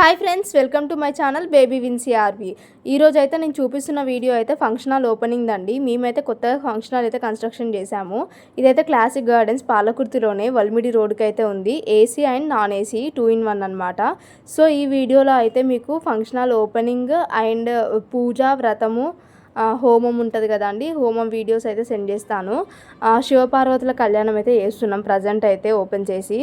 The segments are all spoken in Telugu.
Hi friends welcome to my channel baby Vinci RB ఈరోజు అయితే నేను చూపిస్తున్న వీడియో అయితే ఫంక్షన్ హాల్ ఓపెనింగ్ అండి. మేమైతే కొత్తగా ఫంక్షన్ హాల్ అయితే కన్స్ట్రక్షన్ చేశాము. ఇదైతే క్లాసిక్ గార్డెన్స్ పాలకుర్తిలోనే వల్మిడి రోడ్కి అయితే ఉంది AC and non AC two in one అనమాట సో ఈ వీడియోలో అయితే మీకు ఫంక్షన్ హాల్ ఓపెనింగ్ అండ్ పూజ వ్రతము హోమం ఉంటుంది కదండి హోమం వీడియోస్ అయితే సెండ్ చేస్తాను. శివపార్వతుల కళ్యాణం అయితే చేస్తున్నాం. ప్రజెంట్ అయితే ఓపెన్ చేసి.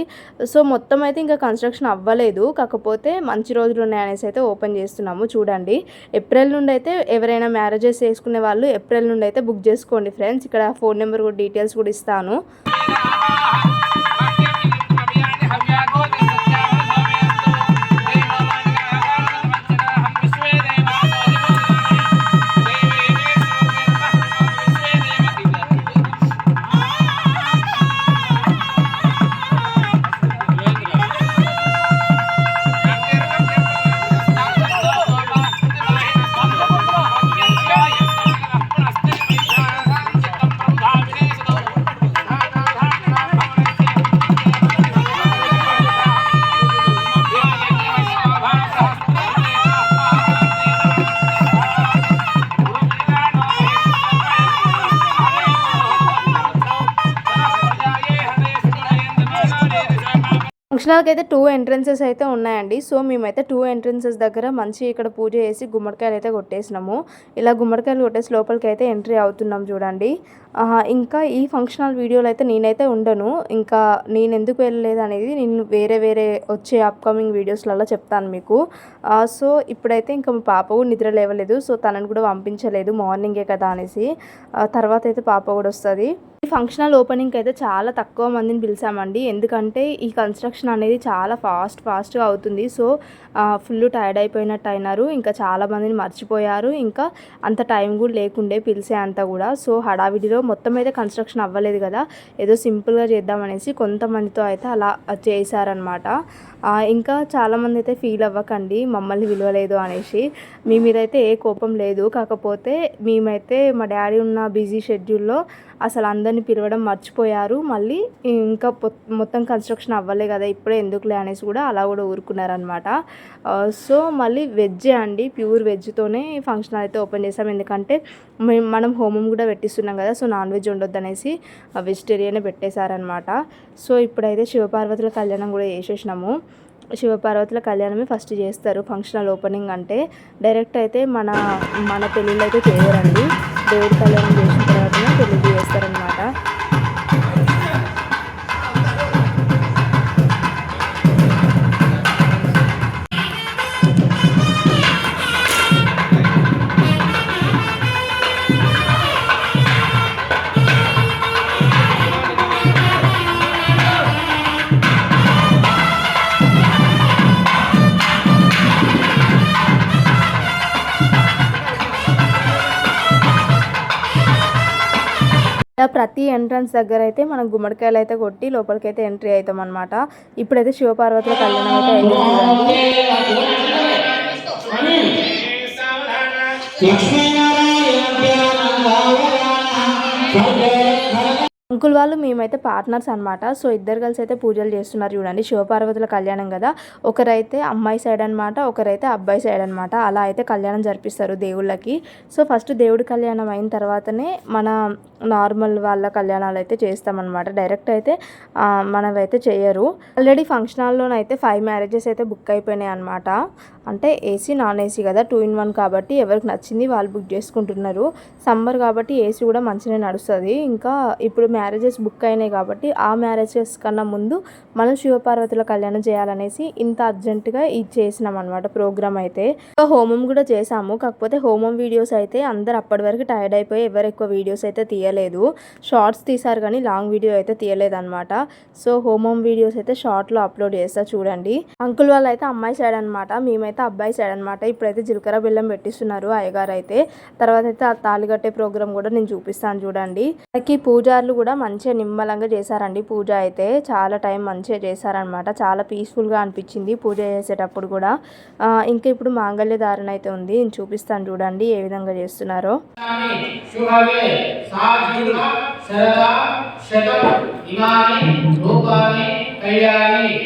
సో మొత్తం అయితే ఇంకా కన్స్ట్రక్షన్ అవ్వలేదు. కాకపోతే మంచి రోజులు ఉన్నాయనేసి అయితే ఓపెన్ చేస్తున్నాము. చూడండి. ఏప్రిల్ నుండి అయితే ఎవరైనా మ్యారేజెస్ చేసుకునే వాళ్ళు ఏప్రిల్ నుండి అయితే బుక్ చేసుకోండి ఫ్రెండ్స్ ఇక్కడ ఫోన్ నెంబర్ కూడా డీటెయిల్స్ కూడా ఇస్తాను. దర్శనాలకు అయితే టూ ఎంట్రన్సెస్ అయితే ఉన్నాయండి. సో మేమైతే టూ ఎంట్రన్సెస్ దగ్గర మంచి ఇక్కడ పూజ చేసి గుమ్మడికాయలు అయితే కొట్టేసినాము. ఇలా గుమ్మడికాయలు కొట్టేసి లోపలికి అయితే ఎంట్రీ అవుతున్నాం చూడండి. ఇంకా ఈ ఫంక్షనల్ వీడియోలు వీడియోలో అయితే నేనైతే ఉండను. ఇంకా నేను ఎందుకు వెళ్ళలేదు అనేది నేను వేరే వేరే వచ్చే అప్కమింగ్ వీడియోస్లలో చెప్తాను మీకు. సో ఇప్పుడైతే ఇంకా మా పాప కూడా నిద్ర లేవలేదు. సో తనని కూడా పంపించలేదు. మార్నింగే కదా అనేసి. తర్వాత అయితే పాప కూడా వస్తుంది. ఈ ఫంక్షన్ హాల్ ఓపెనింగ్కి అయితే చాలా తక్కువ మందిని పిలిచామండి. ఎందుకంటే ఈ కన్స్ట్రక్షన్ అనేది చాలా ఫాస్ట్ ఫాస్ట్గా అవుతుంది. సో ఫుల్ టైర్డ్ అయిపోయినట్టు అయినారు ఇంకా చాలా మందిని మర్చిపోయారు. ఇంకా అంత టైం కూడా లేకుండే పిలిచే అంత కూడా. సో హడావిడిలో మొత్తం అయితే కన్స్ట్రక్షన్ అవ్వలేదు కదా. ఏదో సింపుల్గా చేద్దామనేసి కొంతమందితో అయితే అలా చేశారనమాట ఇంకా చాలామంది అయితే ఫీల్ అవ్వకండి మమ్మల్ని విలువలేదు అనేసి. మీ మీద అయితే ఏ కోపం లేదు. కాకపోతే మేమైతే మా డాడీ ఉన్న బిజీ షెడ్యూల్లో అసలు అందరిని పిలవడం మర్చిపోయారు. మళ్ళీ ఇంకా మొత్తం కన్స్ట్రక్షన్ అవ్వలే కదా ఇప్పుడే ఎందుకులే అనేసి కూడా అలా కూడా ఊరుకున్నారనమాట సో మళ్ళీ వెజ్జే అండి ప్యూర్ వెజ్తోనే ఫంక్షన్ అయితే ఓపెన్ చేసాం ఎందుకంటే మేము మనం హోమం కూడా పెట్టిస్తున్నాం కదా సో నాన్ వెజ్ ఉండొద్దు అనేసి వెజిటేరియనే పెట్టేశారనమాట సో ఇప్పుడైతే శివపార్వతుల కళ్యాణం కూడా చేసేసినాము. శివపార్వతుల కళ్యాణమే ఫస్ట్ చేస్తారు ఫంక్షనల్ ఓపెనింగ్ అంటే. డైరెక్ట్ అయితే మన మన పెళ్ళిళ్ళు అయితే చేయరండి. దేవుడి కళ్యాణం చేసిన తర్వాతనే పెళ్ళిళ్ళు చేస్తారనమాట ఇలా ప్రతి ఎంట్రన్స్ దగ్గర అయితే మనం గుమ్మడికాయలు అయితే కొట్టి లోపలికి అయితే ఎంట్రీ అవుతాం అనమాట ఇప్పుడైతే శివపార్వతుల కళ్యాణం అయితే అయింది. అంకుల్ వాళ్ళు మేమైతే పార్ట్నర్స్ అనమాట సో ఇద్దరు కలిసి అయితే పూజలు చేస్తున్నారు చూడండి. శివపార్వతుల కళ్యాణం కదా. ఒకరైతే అమ్మాయి సైడ్ అనమాట ఒకరైతే అబ్బాయి సైడ్ అనమాట అలా అయితే కళ్యాణం జరిపిస్తారు దేవుళ్ళకి. సో ఫస్ట్ దేవుడి కళ్యాణం అయిన తర్వాతనే మన నార్మల్ వాళ్ళ కళ్యాణాలు అయితే చేస్తామన్నమాట. డైరెక్ట్ అయితే మనమైతే చేయరు. ఆల్రెడీ ఫంక్షన్ హాల్లోనైతే ఫైవ్ మ్యారేజెస్ అయితే బుక్ అయిపోయినాయి అనమాట అంటే ఏసీ నాన్ ఏసీ కదా టూ ఇన్ వన్ కాబట్టి ఎవరికి నచ్చింది వాళ్ళు బుక్ చేసుకుంటున్నారు. సమ్మర్ కాబట్టి ఏసీ కూడా మంచిగా నడుస్తుంది. ఇంకా ఇప్పుడు మ్యారేజెస్ బుక్ అయినాయి కాబట్టి ఆ మ్యారేజెస్ కన్నా ముందు మనం శివపార్వతుల కళ్యాణం చేయాలనేసి ఇంత అర్జెంటుగా ఇది చేసినాం అనమాట ప్రోగ్రామ్ అయితే హోమం కూడా చేసాము కాకపోతే హోమం వీడియోస్ అయితే అందరు అప్పటి వరకు టైర్డ్ అయిపోయి ఎవరు ఎక్కువ వీడియోస్ అయితే తీయలేదు. షార్ట్స్ తీసారు కానీ లాంగ్ వీడియో అయితే తీయలేదన్నమాట. సో హోమం వీడియోస్ అయితే షార్ట్లో అప్లోడ్ చేస్తా చూడండి. అంకుల్ వాళ్ళు అయితే అమ్మాయి సైడ్ అనమాట మేమైతే అబ్బాయి సైడ్ అనమాట ఇప్పుడైతే జీలకర్ర బెల్లం పెట్టిస్తున్నారు అయ్యగారు అయితే. తర్వాత అయితే ఆ తాళి ప్రోగ్రామ్ కూడా నేను చూపిస్తాను చూడండి. మనకి పూజారులు కూడా మంచిగా నిమ్మలంగా చేశారండి పూజ అయితే. చాలా టైం మంచిగా చేశారనమాట. చాలా పీస్ఫుల్గా అనిపించింది పూజ చేసేటప్పుడు కూడా. ఇంకా ఇప్పుడు మాంగళ్య ధారణ అయితే ఉంది. నేను చూపిస్తాను చూడండి ఏ విధంగా చేస్తున్నారో. కళ్యాణి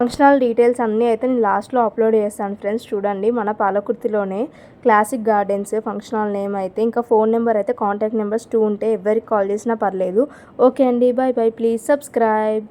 ఫంక్షనల్ డీటెయిల్స్ అన్నీ అయితే నేను లాస్ట్లో అప్లోడ్ చేస్తాను ఫ్రెండ్స్ చూడండి మన పాలకుర్తిలోనే classic gardens function hall name అయితే ఇంకా ఫోన్ నెంబర్ అయితే కాంటాక్ట్ నెంబర్స్ టూ ఉంటే ఎవరికి కాల్ చేసినా పర్లేదు. ఓకే అండి బాయ్ బాయ్ ప్లీజ్ సబ్స్క్రైబ్